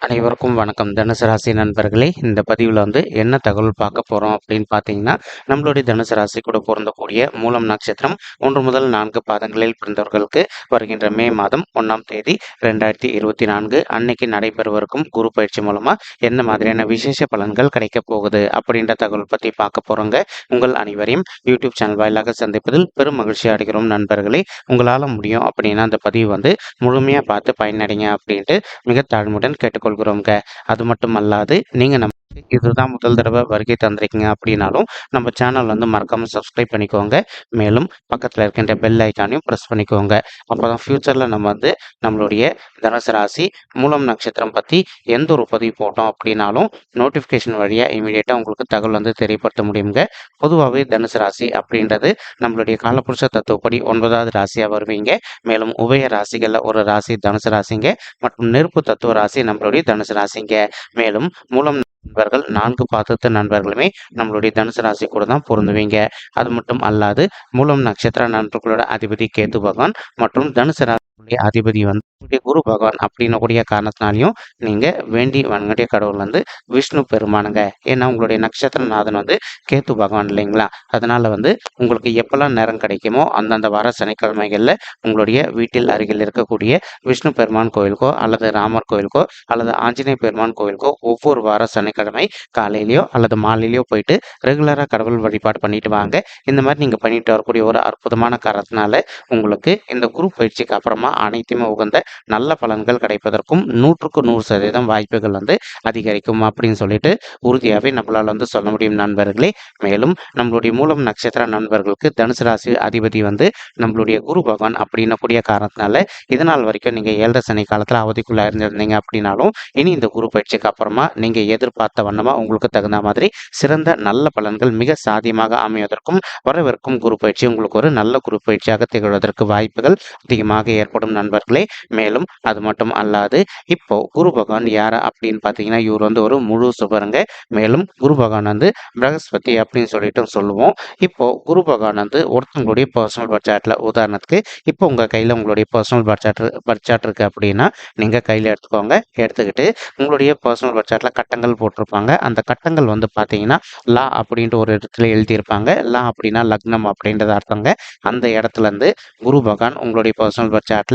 அனைவருக்கும் வணக்கம். தனுசு ராசி நண்பர்களே இந்த பதிவில் வந்து என்ன தகவல் பார்க்க போகிறோம் அப்படின்னு பார்த்தீங்கன்னா நம்மளுடைய தனுசு ராசி கூட பொருந்தக்கூடிய மூலம் நட்சத்திரம் ஒன்று முதல் நான்கு பாதங்களில் பிறந்தவர்களுக்கு வருகின்ற மே மாதம் ஒன்றாம் தேதி ரெண்டாயிரத்தி இருபத்தி நான்கு அன்னைக்கு நடைபெறுவருக்கும் குரு பயிற்சி மூலமாக என்ன மாதிரியான விசேஷ பலன்கள் கிடைக்கப் போகுது அப்படின்ற தகவல் பற்றி பார்க்க போகிறோங்க உங்கள் அனைவரையும் யூடியூப் சேனல் வாயிலாக சந்திப்பதில் பெரும் மகிழ்ச்சி அடைகிறோம் நண்பர்களே. உங்களால் முடியும் அப்படின்னா அந்த பதிவு வந்து முழுமையாக பார்த்து பயனடைங்க அப்படின்ட்டு மிக தாழ்மையுடன் கேட்டுக்கொள்கிறோங்க அது மட்டும் அல்லாது நீங்கள் நம்ம இதுதான் முதல் தடவை வருகை தந்திருக்கீங்க அப்படின்னாலும் நம்ம சேனல் வந்து மறக்காமல் சப்ஸ்கிரைப் பண்ணிக்கோங்க. மேலும் பக்கத்தில் இருக்கின்ற பெல் ஐக்கானையும் ப்ரெஸ் பண்ணிக்கோங்க. அப்போ தான் ஃப்யூச்சரில் நம்ம வந்து நம்மளுடைய தனுசு ராசி மூலம் நட்சத்திரம் பற்றி எந்த ஒரு பதிவு போட்டோம் அப்படின்னாலும் நோட்டிஃபிகேஷன் வழியாக இமீடியட்டாக உங்களுக்கு தகவல் வந்து தெரியப்படுத்த முடியுங்க. பொதுவாகவே தனுசு ராசி அப்படின்றது நம்மளுடைய காலப்புருஷ தத்துவப்படி ஒன்பதாவது ராசியாக வருவீங்க. மேலும் உபய ராசிகளில் ஒரு ராசி தனுசு ராசிங்க. மற்றும் நெருப்பு தத்துவ ராசி நம்மளுடைய தனுசு ராசிங்க. மேலும் மூலம் நண்பர்கள் நான்கு பாதத்து நண்பர்களுமே நம்மளுடைய தனுசு ராசி கூட தான் பொருந்துவீங்க. அது மட்டும் அல்லாது மூலம் நட்சத்திர நண்பர்களோட அதிபதி கேது பகவான் மற்றும் தனுசு ராசியுடைய அதிபதி வந்து குரு பகவான் அப்படின்னக்கூடிய காரணத்தினாலையும் நீங்க வேண்டி வணங்கிய கடவுள் வந்து விஷ்ணு பெருமானுங்க. ஏன்னா உங்களுடைய நட்சத்திரநாதன் வந்து கேத்து பகவான் இல்லைங்களா? அதனால வந்து உங்களுக்கு எப்பெல்லாம் நேரம் கிடைக்குமோ அந்தந்த வார சனிக்கிழமைகளில் உங்களுடைய வீட்டில் அருகில் இருக்கக்கூடிய விஷ்ணு பெருமான் கோயிலுக்கோ அல்லது ராமர் கோயிலுக்கோ அல்லது ஆஞ்சநேய பெருமான் கோயிலுக்கோ ஒவ்வொரு வார சனிக்கிழமை காலையிலையோ அல்லது மாலையிலையோ போயிட்டு ரெகுலராக கடவுள் வழிபாடு பண்ணிட்டு வாங்க. இந்த மாதிரி நீங்கள் பண்ணிட்டு வரக்கூடிய ஒரு அற்புதமான காரணத்தினால உங்களுக்கு இந்த குரு பயிற்சிக்கு அப்புறமா அனைத்துமே உகந்த நல்ல பலன்கள் கிடைப்பதற்கும் நூற்றுக்கு நூறு சதவீதம் வாய்ப்புகள் வந்து அதிகரிக்கும் அப்படின்னு சொல்லிட்டு உறுதியாகவே நம்மளால் வந்து சொல்ல முடியும் நண்பர்களே. மேலும் நம்மளுடைய மூலம் நட்சத்திர நண்பர்களுக்கு தனுசு ராசி அதிபதி வந்து நம்மளுடைய குரு பகவான் அப்படின்னக்கூடிய காரணத்தினால இதனால் வரைக்கும் நீங்கள் ஏழரை சனி காலத்தில் அவதிக்குள்ளே இருந்திருந்தீங்க அப்படின்னாலும் இனி இந்த குரு பயிற்சிக்கு அப்புறமா நீங்கள் எதிர்பார்த்த வண்ணமாக உங்களுக்கு தகுந்த மாதிரி சிறந்த நல்ல பலன்கள் மிக சாதியமாக அமைவதற்கும் வரவிருக்கும் குரு பயிற்சி உங்களுக்கு ஒரு நல்ல குரு பயிற்சியாக திகழ்வதற்கு வாய்ப்புகள் அதிகமாக ஏற்படும். நண்பர்களே. மேலும் அது மட்டும் அல்லாது இப்போ குரு பகவான் யார் அப்படின்னு பார்த்தீங்கன்னா இவர் வந்து ஒரு முழு சுபருங்க. மேலும் குரு பகவான் வந்து பிரகஸ்பதி அப்படின்னு சொல்லிட்டு சொல்லுவோம். இப்போ குரு பகவான் வந்து ஒருத்தவங்களுடைய பர்சனல் பட்ஜெட்டில் உதாரணத்துக்கு இப்போ உங்கள் கையில் உங்களுடைய பர்சனல் பட்ஜெட் பட்ஜெட் இருக்குது அப்படின்னா நீங்கள் கையில் எடுத்துக்கோங்க. எடுத்துக்கிட்டு உங்களுடைய பர்சனல் பட்ஜெட்டில் கட்டங்கள் போட்டிருப்பாங்க. அந்த கட்டங்கள் வந்து பார்த்தீங்கன்னா லா அப்படின்ற ஒரு இடத்துல எழுதியிருப்பாங்க. லா அப்படின்னா லக்னம் அப்படின்றத அர்த்தங்க. அந்த இடத்துல இருந்து குரு பகவான் உங்களுடைய பர்சனல் பட்ஜெட்டில்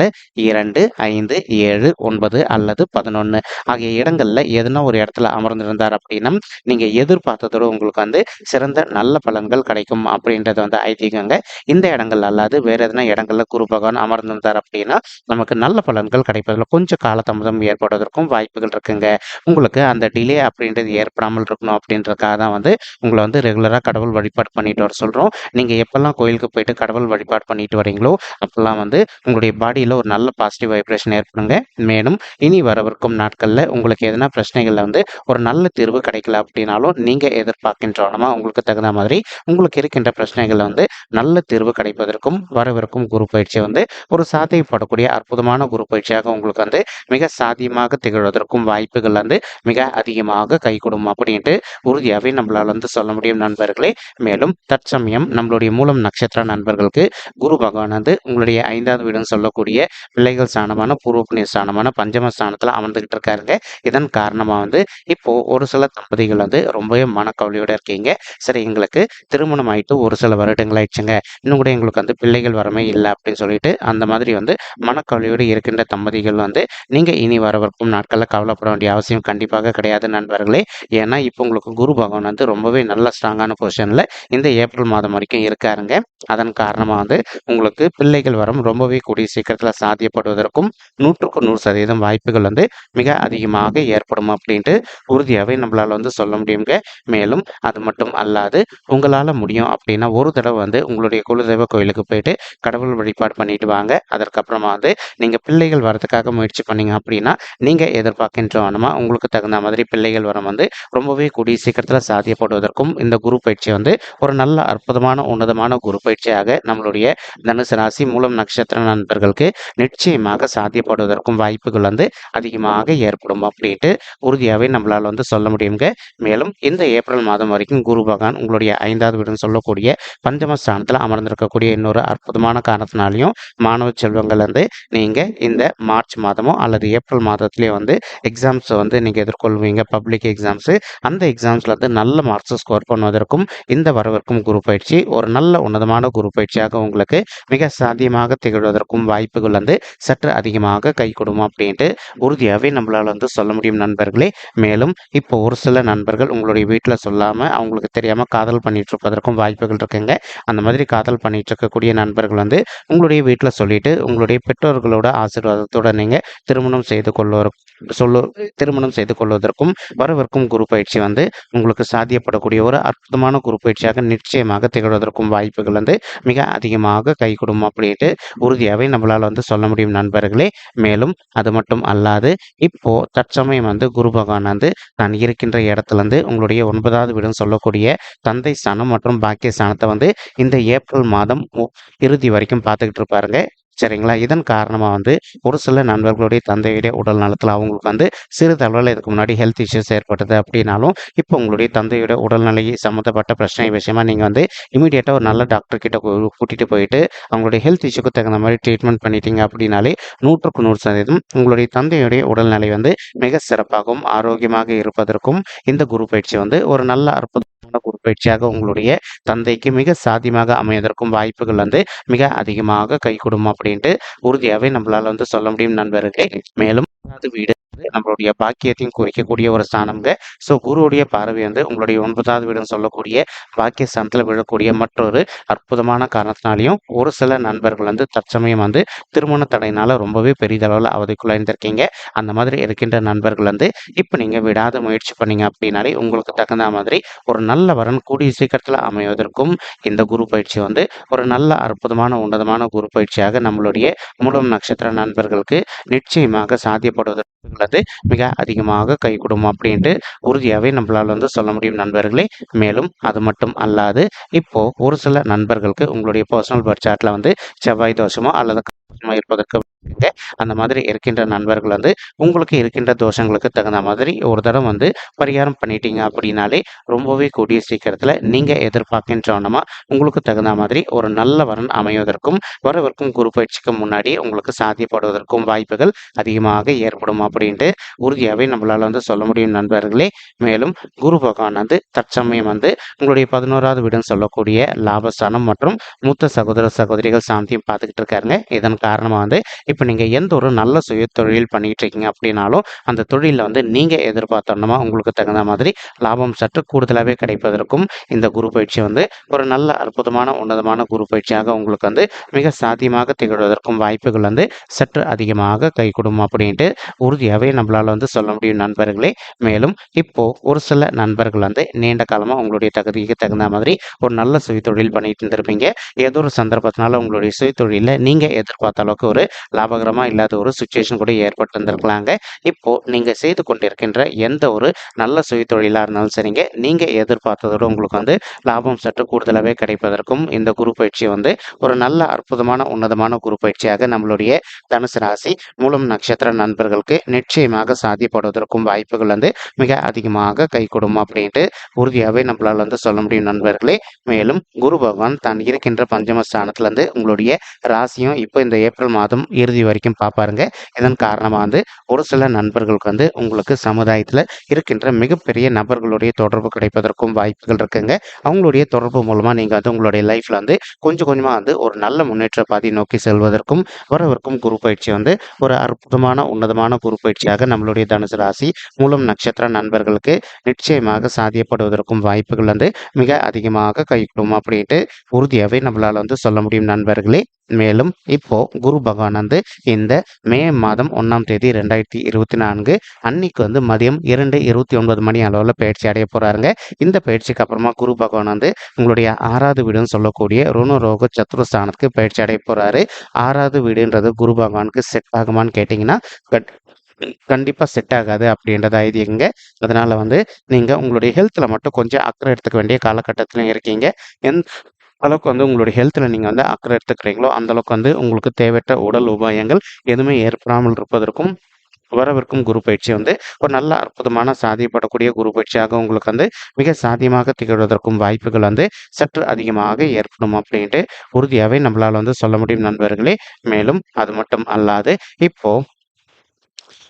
இரண்டு ஐந்து ஏழு ஒன்பது அல்லது பதினொன்று ஆகிய இடங்களில் எதுனா ஒரு இடத்துல அமர்ந்திருந்தார் அப்படின்னா நீங்கள் எதிர்பார்த்ததோட உங்களுக்கு வந்து சிறந்த நல்ல பலன்கள் கிடைக்கும் அப்படின்றத வந்து ஐதீகங்க. இந்த இடங்கள் அல்லாது வேற எதனா இடங்கள்ல குரு பகவான் அமர்ந்திருந்தார் அப்படின்னா நமக்கு நல்ல பலன்கள் கிடைப்பதில் கொஞ்சம் காலதாமதம் ஏற்படுவதற்கும் வாய்ப்புகள் இருக்குங்க. உங்களுக்கு அந்த டிலே அப்படின்றது ஏற்படாமல் இருக்கணும் அப்படின்றதுக்காக தான் வந்து உங்களை வந்து ரெகுலராக கடவுள் வழிபாடு பண்ணிட்டு வர சொல்கிறோம் நீங்கள் எப்போல்லாம் கோயிலுக்கு போயிட்டு கடவுள் வழிபாடு பண்ணிட்டு வரீங்களோ அப்போல்லாம் வந்து உங்களுடைய பாடி பாடியில் ஒரு நல்ல பாசிட்டிவ் வைப்ரேஷன் ஏற்படுங்க. மேலும் இனி வரவிருக்கும் நாட்களில் உங்களுக்கு எதனா பிரச்சனைகளில் வந்து ஒரு நல்ல தீர்வு கிடைக்கல அப்படின்னாலும் நீங்கள் எதிர்பார்க்கின்றவனமா உங்களுக்கு தகுந்த மாதிரி உங்களுக்கு இருக்கின்ற பிரச்சனைகளில் வந்து நல்ல தீர்வு கிடைப்பதற்கும் வரவிருக்கும் குரு பயிற்சி வந்து ஒரு சாத்தியப்படக்கூடிய அற்புதமான குரு பயிற்சியாக உங்களுக்கு வந்து மிக சாத்தியமாக திகழ்வதற்கும் வாய்ப்புகள் வந்து மிக அதிகமாக கைகூடும் அப்படின்ட்டு உறுதியாகவே நம்மளால் வந்து சொல்ல முடியும் நண்பர்களே. மேலும் தற்சமயம் நம்மளுடைய மூலம் நட்சத்திர நண்பர்களுக்கு குரு பகவான் வந்து உங்களுடைய ஐந்தாவது வீடுன்னு சொல்லக்கூடிய பிள்ளைகள் ஸ்தானமான பூர்வ புண்ணிய ஸ்தானமான பஞ்சம ஸ்தானத்தில் அமர்ந்துகிட்டு இருக்காருங்க. இதன் காரணமாக வந்து இப்போ ஒரு சில தம்பதிகள் வந்து ரொம்பவே மனக்கவலையோடு இருக்கீங்க. சரி எங்களுக்கு திருமணம் ஆயிட்டு ஒரு சில வருடங்கள் ஆயிடுச்சுங்க. இன்னும் கூட எங்களுக்கு வந்து பிள்ளைகள் வரமே இல்லை அப்படின்னு சொல்லிட்டு அந்த மாதிரி வந்து மனக்கவலையோடு இருக்கின்ற தம்பதிகள் வந்து நீங்கள் இனி வரவிருக்கும் நாட்களில் கவலைப்பட வேண்டிய அவசியம் கண்டிப்பாக கிடையாது நண்பர்களே. ஏன்னா இப்போ உங்களுக்கு குரு பகவான் வந்து ரொம்பவே நல்ல ஸ்ட்ராங்கான பொசிஷனில் இந்த ஏப்ரல் மாதம் வரைக்கும் இருக்காருங்க. அதன் காரணமாக வந்து உங்களுக்கு பிள்ளைகள் வரம் ரொம்பவே கூடிய சீக்கிரம் சீக்கிரத்தில் சாத்தியப்படுவதற்கும் நூற்றுக்கு நூறு சதவீதம் வாய்ப்புகள் வந்து மிக அதிகமாக ஏற்படும் அப்படின்ட்டு உறுதியாகவே நம்மளால் வந்து சொல்ல முடியுங்க. மேலும் அது மட்டும் அல்லாது உங்களால் முடியும் அப்படின்னா ஒரு தடவை வந்து உங்களுடைய குலதெய்வ கோயிலுக்கு போயிட்டு கடவுள் வழிபாடு பண்ணிட்டு வாங்க. அதற்கப்புறமா வந்து நீங்கள் பிள்ளைகள் வரதுக்காக முயற்சி பண்ணீங்க அப்படின்னா நீங்கள் எதிர்பார்க்கின்ற வனமாக உங்களுக்கு தகுந்த மாதிரி பிள்ளைகள் வரம் வந்து ரொம்பவே கூடிய சீக்கிரத்தில் சாத்தியப்படுவதற்கும் இந்த குரு பயிற்சி வந்து ஒரு நல்ல அற்புதமான உன்னதமான குரு பயிற்சியாக நம்மளுடைய தனுசு ராசி மூலம் நட்சத்திர நண்பர்களுக்கு நண்பர்களுக்கு நிச்சயமாக சாத்தியப்படுவதற்கும் வாய்ப்புகள் வந்து அதிகமாக ஏற்படும் அப்படின்ட்டு உறுதியாகவே நம்மளால் வந்து சொல்ல முடியுங்க. மேலும் இந்த ஏப்ரல் மாதம் வரைக்கும் குரு பகவான் உங்களுடைய ஐந்தாவது வீடுன்னு சொல்லக்கூடிய பஞ்சம ஸ்தானத்தில் அமர்ந்திருக்கக்கூடிய இன்னொரு அற்புதமான காரணத்தினாலையும் மாணவ செல்வங்கள் வந்து நீங்கள் இந்த மார்ச் மாதமோ அல்லது ஏப்ரல் மாதத்துலேயே வந்து எக்ஸாம்ஸை வந்து நீங்கள் எதிர்கொள்வீங்க. பப்ளிக் எக்ஸாம்ஸு அந்த எக்ஸாம்ஸில் வந்து நல்ல மார்க்ஸை ஸ்கோர் பண்ணுவதற்கும் இந்த வரவிற்கும் குரு பயிற்சி ஒரு நல்ல உன்னதமான குரு பயிற்சியாக உங்களுக்கு மிக சாத்தியமாக திகழ்வதற்கும் வாய்ப்பு வாய்ப்புகள் வந்து சற்று அதிகமாக கை கொடுமா அப்படின்ட்டு உறுதியாகவே நம்மளால் வந்து சொல்ல முடியும் நண்பர்களே. மேலும் இப்போ ஒரு சில நண்பர்கள் உங்களுடைய வீட்டில் சொல்லாமல் அவங்களுக்கு தெரியாமல் காதல் பண்ணிட்டு இருப்பதற்கும் வாய்ப்புகள் இருக்குங்க. அந்த மாதிரி காதல் பண்ணிட்டு இருக்கக்கூடிய நண்பர்கள் வந்து உங்களுடைய வீட்டில் சொல்லிட்டு உங்களுடைய பெற்றோர்களோட ஆசீர்வாதத்தோட நீங்கள் திருமணம் செய்து கொள்வ சொல்லு திருமணம் செய்து கொள்வதற்கும் வரவிருக்கும் குரு பயிற்சி வந்து உங்களுக்கு சாத்தியப்படக்கூடிய ஒரு அற்புதமான குரு பயிற்சியாக நிச்சயமாக திகழ்வதற்கும் வாய்ப்புகள் வந்து மிக அதிகமாக கை கொடுக்கும் அப்படின்ட்டு உறுதியாகவே நம்மளால் வந்து சொல்ல முடியும் நண்பர்களே. மேலும் அது மட்டும் அல்லாது இப்போ தற்சமயம் வந்து குரு பகவான் வந்து நான் இருக்கின்ற இடத்துல இருந்து உங்களுடைய ஒன்பதாவது வீடுன்னு சொல்லக்கூடிய தந்தை ஸ்தானம் மற்றும் பாக்கிய ஸ்தானத்தை வந்து இந்த ஏப்ரல் மாதம் இறுதி வரைக்கும் பார்த்துக்கிட்டு இருப்பாருங்க. சரிங்களா? இதன் காரணமாக வந்து ஒரு சில நண்பர்களுடைய தந்தையுடைய உடல் நலத்தில் அவங்களுக்கு வந்து சிறு தளவில் இதுக்கு முன்னாடி ஹெல்த் இஷ்யூஸ் ஏற்பட்டது அப்படின்னாலும் இப்போ உங்களுடைய தந்தையுடைய உடல்நிலை சம்மந்தப்பட்ட பிரச்சனை விஷயமா நீங்கள் வந்து இமீடியட்டாக ஒரு நல்ல டாக்டர் கிட்ட கூட்டிட்டு போயிட்டு அவங்களுடைய ஹெல்த் இஷ்யூக்கு தகுந்த மாதிரி ட்ரீட்மெண்ட் பண்ணிட்டீங்க அப்படின்னாலே நூற்றுக்கு நூறு சதவீதம் உங்களுடைய தந்தையுடைய உடல்நிலை வந்து மிக சிறப்பாகவும் ஆரோக்கியமாக இருப்பதற்கும் இந்த குரு பயிற்சி வந்து ஒரு நல்ல அற்புதம் அற்புதமான குரு பயிற்சியாக உங்களுடைய தந்தைக்கு மிக சாத்தியமாக அமையதற்கும் வாய்ப்புகள் வந்து மிக அதிகமாக கை கொடுக்கும் அப்படின்ட்டு உறுதியாகவே நம்மளால வந்து சொல்ல முடியும் நண்பர்களே. மேலும் வீடு நம்மளுடைய பாக்கியத்தையும் குறிக்கக்கூடிய ஒரு ஸ்தானம்ங்க. ஸோ குருவுடைய பார்வை வந்து உங்களுடைய ஒன்பதாவது வீடுன்னு சொல்லக்கூடிய பாக்கிய ஸ்தானத்தில் விழக்கூடிய மற்றொரு அற்புதமான காரணத்தினாலையும் ஒரு சில நண்பர்கள் வந்து தற்சமயம் வந்து திருமண தடையினால ரொம்பவே பெரிதளவில் அவதிக்குள்ளாயிருந்திருக்கீங்க அந்த மாதிரி இருக்கின்ற நண்பர்கள் வந்து இப்போ நீங்கள் விடாத முயற்சி பண்ணீங்க அப்படின்னாலே உங்களுக்கு தகுந்த மாதிரி ஒரு நல்ல வரன் கூடிய சீக்கிரத்தில் அமைவதற்கும் இந்த குரு பயிற்சி வந்து ஒரு நல்ல அற்புதமான உன்னதமான குரு பயிற்சியாக நம்மளுடைய மூலம் நட்சத்திர நண்பர்களுக்கு நிச்சயமாக சாத்தியப்படுவதற்கு வந்து மிக அதிகமாக கை அப்படின்ட்டு உறுதியாகவே நம்மளால் வந்து சொல்ல முடியும் நண்பர்களே. மேலும் அது மட்டும் அல்லாது இப்போ ஒரு சில நண்பர்களுக்கு உங்களுடைய பர்சனல் பர்த் சார்ட்ல வந்து செவ்வாய் தோஷமோ அல்லது இருப்பதற்கு வாய்ப்புங்க. அந்த மாதிரி இருக்கின்ற நண்பர்கள் வந்து உங்களுக்கு இருக்கின்ற தோஷங்களுக்கு தகுந்த மாதிரி ஒரு தடவை வந்து பரிகாரம் பண்ணிட்டீங்க அப்படின்னாலே ரொம்பவே கூடிய சீக்கிரத்தில் நீங்கள் எதிர்பார்க்கின்றவனமா உங்களுக்கு தகுந்த மாதிரி ஒரு நல்ல வரன் அமைவதற்கும் வரவிற்கும் குரு பயிற்சிக்கு முன்னாடி உங்களுக்கு சாத்தியப்படுவதற்கும் வாய்ப்புகள் அதிகமாக ஏற்படும் அப்படின்ட்டு உறுதியாகவே நம்மளால் வந்து சொல்ல முடியும் நண்பர்களே மேலும் குரு பகவான் வந்து தற்சமயம் வந்து உங்களுடைய பதினோராவது வீடுன்னு சொல்லக்கூடிய லாபஸ்தானம் மற்றும் மூத்த சகோதர சகோதரிகள் சாந்தியும் பார்த்துக்கிட்டு இருக்காருங்க இதன் காரணமாக வந்து இப்போ நீங்கள் எந்த ஒரு நல்ல சுய தொழில் இருக்கீங்க அப்படின்னாலும் அந்த தொழிலில் வந்து நீங்கள் எதிர்பார்த்தோன்னா உங்களுக்கு தகுந்த மாதிரி லாபம் சற்று கூடுதலாகவே கிடைப்பதற்கும் இந்த குரு பயிற்சி வந்து ஒரு நல்ல அற்புதமான உன்னதமான குரு பயிற்சியாக உங்களுக்கு வந்து மிக சாத்தியமாக திகழ்வதற்கும் வாய்ப்புகள் வந்து சற்று அதிகமாக கை கொடுக்கும் அப்படின்ட்டு உறுதியாகவே நம்மளால் வந்து சொல்ல முடியும் நண்பர்களே. மேலும் இப்போ ஒரு சில நண்பர்கள் வந்து நீண்ட காலமாக உங்களுடைய தகுதிக்கு தகுந்த மாதிரி ஒரு நல்ல சுயதொழில் பண்ணிட்டு இருந்திருப்பீங்க. ஏதோ ஒரு சந்தர்ப்பத்தினால உங்களுடைய சுயதொழிலில் நீங்கள் எதிர்பார்த்த அளவுக்கு ஒரு லாபகரமாக இல்லாத ஒரு சுச்சுவேஷன் கூட ஏற்பட்டு வந்திருக்கலாங்க. இப்போது நீங்கள் செய்து கொண்டிருக்கின்ற எந்த ஒரு நல்ல சுய தொழிலாக இருந்தாலும் சரிங்க. நீங்கள் எதிர்பார்த்ததோட உங்களுக்கு வந்து லாபம் சற்று கூடுதலாகவே கிடைப்பதற்கும் இந்த குரு பயிற்சி வந்து ஒரு நல்ல அற்புதமான உன்னதமான குரு பயிற்சியாக நம்மளுடைய தனுசு ராசி மூலம் நட்சத்திர நண்பர்களுக்கு நிச்சயமாக சாத்தியப்படுவதற்கும் வாய்ப்புகள் வந்து மிக அதிகமாக கை கொடுக்கும் அப்படின்ட்டு உறுதியாகவே நம்மளால் வந்து சொல்ல முடியும் நண்பர்களே. மேலும் குரு பகவான் தான் இருக்கின்ற பஞ்சம ஸ்தானத்துலேருந்து உங்களுடைய ராசியும் இப்போ இந்த ஏப்ரல் மாதம் இறுதி வரைக்கும் பார்ப்பாருங்க இதன் காரணமாக வந்து ஒரு சில நண்பர்களுக்கு வந்து உங்களுக்கு சமுதாயத்தில் இருக்கின்ற மிகப்பெரிய நபர்களுடைய தொடர்பு கிடைப்பதற்கும் வாய்ப்புகள் இருக்குங்க. அவங்களுடைய தொடர்பு மூலமாக நீங்கள் வந்து உங்களுடைய லைஃப்பில் வந்து கொஞ்சம் கொஞ்சமாக வந்து ஒரு நல்ல முன்னேற்ற பாதி நோக்கி செல்வதற்கும் வரவிருக்கும் குரு பயிற்சி வந்து ஒரு அற்புதமான உன்னதமான குரு பயிற்சியாக நம்மளுடைய தனுசு ராசி மூலம் நட்சத்திர நண்பர்களுக்கு நிச்சயமாக சாத்தியப்படுவதற்கும் வாய்ப்புகள் வந்து மிக அதிகமாக கைகூடும் அப்படின்ட்டு உறுதியாகவே நம்மளால் வந்து சொல்ல முடியும் நண்பர்களே. மேலும் இப்போ குரு பகவான் வந்து இந்த மே மாதம் ஒன்றாம் தேதி ரெண்டாயிரத்தி இருபத்தி நான்கு அன்னைக்கு வந்து மதியம் இரண்டு இருபத்தி ஒன்பது மணி அளவில் பயிற்சி அடைய போறாருங்க. இந்த பயிற்சிக்கு அப்புறமா குரு பகவான் வந்து உங்களுடைய ஆறாவது வீடுன்னு சொல்லக்கூடிய ருணரோக சத்துருஸ்தானத்துக்கு பயிற்சி அடைய போறாரு. ஆறாவது வீடுன்றது குரு பகவானுக்கு செட் ஆகுமான்னு கேட்டிங்கன்னா கட் கண்டிப்பாக செட் ஆகாது அப்படின்றது ஐதியங்க அதனால வந்து நீங்கள் உங்களுடைய ஹெல்த்தில் மட்டும் கொஞ்சம் அக்கறை எடுத்துக்க வேண்டிய காலகட்டத்திலும் இருக்கீங்க. எந் அளவுக்கு வந்து உங்களுடைய ஹெல்த்தில் நீங்கள் வந்து அக்கறை எடுத்துக்கிறீங்களோ அந்தளவுக்கு வந்து உங்களுக்கு தேவையற்ற உடல் உபாயங்கள் எதுவுமே ஏற்படாமல் இருப்பதற்கும் வரவிருக்கும் குரு பயிற்சி வந்து ஒரு நல்ல அற்புதமான சாதியப்படக்கூடிய குரு பயிற்சியாக உங்களுக்கு வந்து மிக சாத்தியமாக திகழ்வதற்கும் வாய்ப்புகள் வந்து சற்று அதிகமாக ஏற்படும் அப்படின்ட்டு உறுதியாகவே நம்மளால் வந்து சொல்ல முடியும் நண்பர்களே. மேலும் அது மட்டும் அல்லாது இப்போது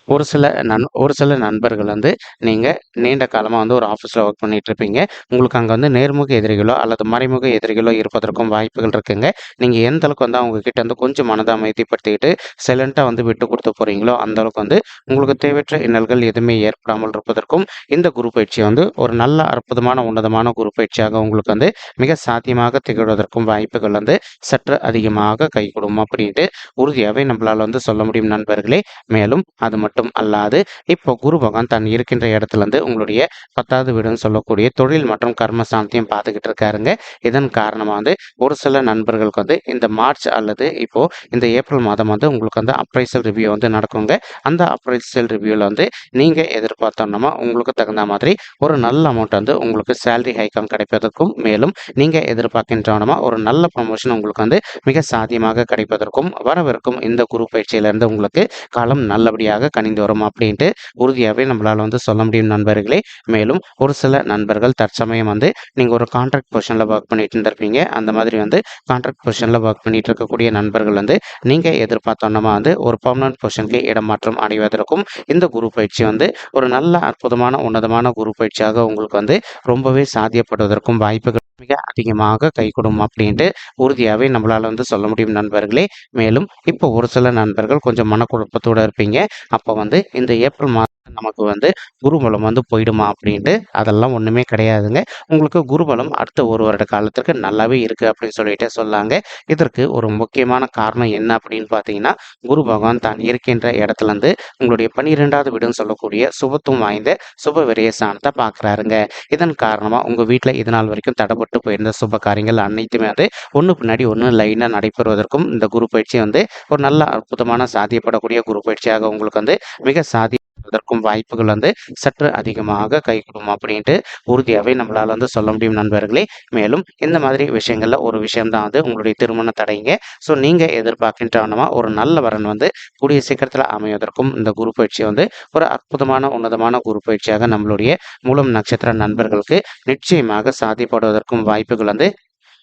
ஒரு சில நன் ஒரு சில நண்பர்கள் வந்து நீங்கள் நீண்ட காலமாக வந்து ஒரு ஆஃபீஸில் ஒர்க் பண்ணிட்டு இருப்பீங்க உங்களுக்கு அங்கே வந்து நேர்முக எதிரிகளோ அல்லது மறைமுக எதிரிகளோ இருப்பதற்கும் வாய்ப்புகள் இருக்குங்க. நீங்கள் எந்த அளவுக்கு வந்து அவங்க கிட்ட வந்து கொஞ்சம் மனதை அமைதிப்படுத்திக்கிட்டு சைலண்ட்டாக வந்து விட்டு கொடுத்து போகிறீங்களோ அந்த அளவுக்கு வந்து உங்களுக்கு தேவையற்ற இன்னல்கள் எதுவுமே ஏற்படாமல் இருப்பதற்கும் இந்த குரு பயிற்சி வந்து ஒரு நல்ல அற்புதமான உன்னதமான குரு பயிற்சியாக உங்களுக்கு வந்து மிக சாத்தியமாக திகழ்வதற்கும் வாய்ப்புகள் வந்து சற்று அதிகமாக கைகூடும். அப்படின்ட்டு உறுதியாகவே நம்மளால் வந்து சொல்ல முடியும் நண்பர்களே. மேலும் அது மட்டும் மட்டும் அல்லாது இப்போ குரு பகவான் தன் இருக்கின்ற இடத்துல இருந்து உங்களுடைய பத்தாவது வீடுன்னு சொல்லக்கூடிய தொழில் மற்றும் கர்ம சாந்தியம் பார்த்துக்கிட்டு இருக்காருங்க. இதன் காரணமாக வந்து ஒரு சில நண்பர்களுக்கு வந்து இந்த மார்ச் அல்லது இப்போ இந்த ஏப்ரல் மாதம் வந்து உங்களுக்கு வந்து அப்ரைசல் ரிவ்யூ வந்து நடக்குங்க. அந்த அப்ரைசல் ரிவ்யூவில் வந்து நீங்கள் எதிர்பார்த்தோம்னா உங்களுக்கு தகுந்த மாதிரி ஒரு நல்ல அமௌண்ட் வந்து உங்களுக்கு சேலரி ஹைக்கம் கிடைப்பதற்கும் மேலும் நீங்கள் எதிர்பார்க்கின்றவனமா ஒரு நல்ல ப்ரமோஷன் உங்களுக்கு வந்து மிக சாத்தியமாக கிடைப்பதற்கும் வரவிருக்கும் இந்த குரு பயிற்சியிலிருந்து உங்களுக்கு காலம் நல்லபடியாக அணிந்து வரும் அப்படின்ட்டு உறுதியாகவே நம்மளால் வந்து சொல்ல முடியும் நண்பர்களே. மேலும் ஒரு சில நண்பர்கள் தற்சமயம் வந்து நீங்கள் ஒரு கான்ட்ராக்ட் பொசிஷனில் ஒர்க் பண்ணிட்டு இருந்திருப்பீங்க. அந்த மாதிரி வந்து கான்ட்ராக்ட் பொசிஷனில் ஒர்க் பண்ணிட்டு இருக்கக்கூடிய நண்பர்கள் வந்து நீங்கள் எதிர்பார்த்தோன்னா வந்து ஒரு பர்மனன்ட் பொசிஷனுக்கு இடமாற்றம் அடைவதற்கும் இந்த குரு பயிற்சி வந்து ஒரு நல்ல அற்புதமான உன்னதமான குரு பயிற்சியாக உங்களுக்கு வந்து ரொம்பவே சாத்தியப்படுவதற்கும் வாய்ப்புகள் மிக அதிகமாக கைகூடும் அப்படின்ட்டு உறுதியாகவே நம்மளால் வந்து சொல்ல முடியும் நண்பர்களே. மேலும் இப்போ ஒரு சில நண்பர்கள் கொஞ்சம் மனக்குழப்பத்தோடு இருப்பீங்க. அப்போ வந்து இந்த ஏப்ரல் மாதம் நமக்கு வந்து குருபலம் வந்து போயிடுமா அப்படின்ட்டு அதெல்லாம் ஒன்றுமே கிடையாதுங்க. உங்களுக்கு குருபலம் அடுத்த ஒரு வருட காலத்திற்கு நல்லாவே இருக்குது அப்படின்னு சொல்லிட்டு சொல்லாங்க. இதற்கு ஒரு முக்கியமான காரணம் என்ன அப்படின்னு பார்த்தீங்கன்னா குரு பகவான் தான் இருக்கின்ற இடத்துலேருந்து உங்களுடைய பன்னிரெண்டாவது வீடுன்னு சொல்லக்கூடிய சுபத்துவம் வாய்ந்த சுப விரைய சாணத்தை பார்க்குறாருங்க இதன் காரணமாக உங்கள் வீட்டில் இது நாள் வரைக்கும் தடைப்பட்டு போயிருந்த சுப காரியங்கள் அனைத்துமே வந்து ஒன்று பின்னாடி ஒன்று லைனாக நடைபெறுவதற்கும் இந்த குரு பயிற்சி வந்து ஒரு நல்ல அற்புதமான சாத்தியப்படக்கூடிய குரு பயிற்சியாக உங்களுக்கு வந்து மிக சாதி அதற்கும் வாய்ப்புகள் வந்து சற்று அதிகமாக கைகூடும் அப்படின்ட்டு உறுதியாகவே நம்மளால் வந்து சொல்ல முடியும் நண்பர்களே. மேலும் இந்த மாதிரி விஷயங்களில் ஒரு விஷயம் தான் வந்து உங்களுடைய திருமண தடைங்க. ஸோ நீங்கள் எதிர்பார்க்கின்றவனமா ஒரு நல்ல வரன் வந்து கூடிய சீக்கிரத்தில் அமைவதற்கும் இந்த குரு பயிற்சி வந்து ஒரு அற்புதமான உன்னதமான குரு பயிற்சியாக நம்மளுடைய மூலம் நட்சத்திர நண்பர்களுக்கு நிச்சயமாக சாதிப்படுவதற்கும் வாய்ப்புகள் வந்து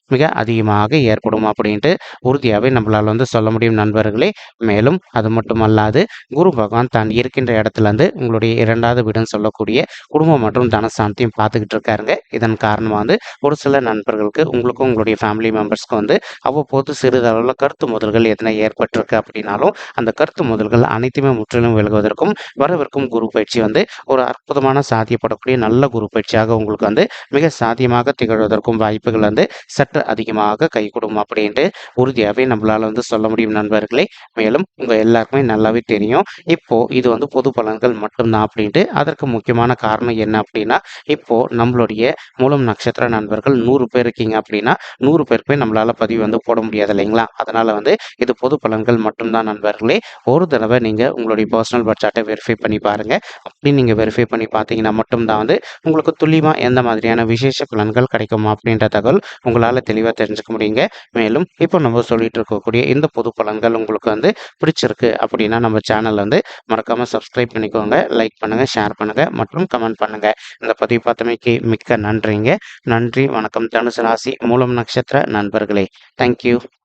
மிக அதிகமாக ஏற்படும் அப்படின்ட்டு உறுதியாகவே நம்மளால் வந்து சொல்ல முடியும் நண்பர்களே. மேலும் அது மட்டுமல்லாது குரு பகவான் தான் இருக்கின்ற இடத்துலேருந்து உங்களுடைய இரண்டாவது வீடுன்னு சொல்லக்கூடிய குடும்பம் மற்றும் தனசாந்தியும் பார்த்துக்கிட்டு இருக்காருங்க. இதன் காரணமாக வந்து ஒரு சில நண்பர்களுக்கு உங்களுக்கும் உங்களுடைய ஃபேமிலி மெம்பர்ஸ்க்கும் வந்து அவ்வப்போது சிறிதளவில் கருத்து முதல்கள் எதனா ஏற்பட்டிருக்கு அப்படின்னாலும் அந்த கருத்து முதல்கள் அனைத்துமே முற்றிலும் விலகுவதற்கும் வரவிருக்கும் குரு பயிற்சி வந்து ஒரு அற்புதமான சாத்தியப்படக்கூடிய நல்ல குரு பயிற்சியாக உங்களுக்கு வந்து மிக சாத்தியமாக திகழ்வதற்கும் வாய்ப்புகள் வந்து சற்று அதிகமாக கை கொடுக்கும் அப்படின்ட்டு உறுதியாகவே நம்மளால் வந்து சொல்ல முடியும் நண்பர்களே. மேலும் உங்கள் எல்லாருக்குமே நல்லாவே தெரியும். இப்போ இது வந்து பொது பலன்கள் மட்டும்தான் அப்படின்ட்டு அதற்கு முக்கியமான காரணம் என்ன அப்படின்னா இப்போ நம்மளுடைய மூலம் நட்சத்திர நண்பர்கள் நூறு பேர் இருக்கீங்க அப்படின்னா நூறு பேருக்குமே நம்மளால் பதிவு வந்து போட முடியாது இல்லைங்களா? அதனால் வந்து இது பொது பலன்கள் மட்டும்தான் நண்பர்களே. ஒரு தடவை நீங்கள் உங்களுடைய பர்சனல் பட்ஜெட்டை வெரிஃபை பண்ணி பாருங்கள் அப்படி நீங்கள் வெரிஃபை பண்ணி பார்த்தீங்கன்னா மட்டும்தான் வந்து உங்களுக்கு துல்லியமாக எந்த மாதிரியான விசேஷ பலன்கள் கிடைக்குமா அப்படின்ற தகவல் உங்களால் தெளிவாக தெரிஞ்சுக்க முடியுங்க. மேலும் இப்போ நம்ம சொல்லிட்டு இருக்கக்கூடிய இந்த பொது பலன்கள் உங்களுக்கு வந்து பிடிச்சிருக்கு அப்படின்னா நம்ம சேனல் வந்து மறக்காமல் சப்ஸ்கிரைப் பண்ணிக்கோங்க லைக் பண்ணுங்கள் ஷேர் பண்ணுங்கள் மற்றும் கமெண்ட் பண்ணுங்கள் இந்த பதிவு பார்த்தமைக்கு மிக்க நன்றிங்க. நன்றி வணக்கம். தனுசு ராசி மூலம் நட்சத்திர நண்பர்களே. தேங்க்யூ